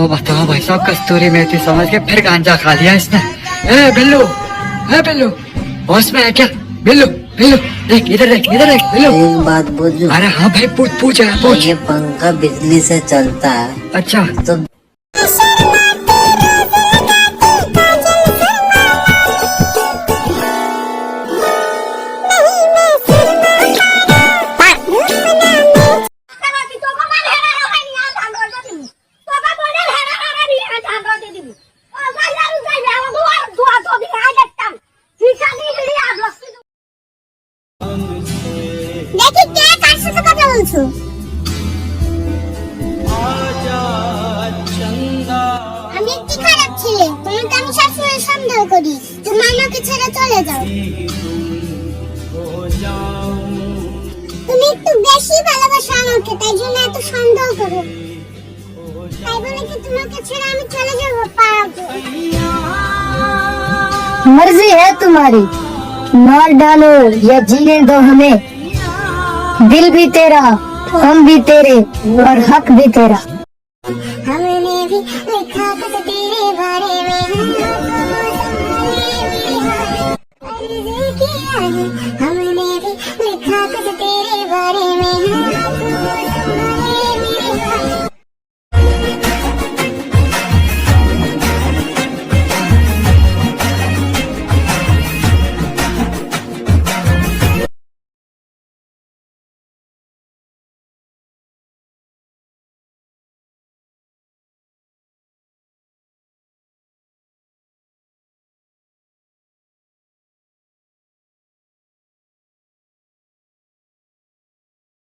ओ बताओ भाई साहब कस्तूरी मेथी समझ के फिर गांजा खा लिया इसने। ए बिल्लू ए बिल्लू होश में है क्या? बिल्लू बिल्लू देख इधर देख इधर देख बिल्लू। एक बात पूछू अरे हाँ भाई पूछ पूछ पूछ। ये पंखा बिजली से चलता है। अच्छा। तो দেখি কে কার সাথে কথা বলছো আমি একটি খারাপ ছেলে তোমাকে আমি সবসময় সন্দেহ করি তুমি আমাকে ছেড়ে চলে যাও তুমি একটু বেশি ভালোবাসো আমাকে তাই জন্য এত সন্দেহ করো তাই বলে কি তোমাকে ছেড়ে আমি চলে যাবো পারবো मर्जी है तुम्हारी मार डालो या जीने दो हमें दिल भी तेरा, हम भी तेरे और हक भी तेरा। हमने भी लिखा कुछ तेरे बारे में हमने भी लिखा कुछ तेरे बारे में।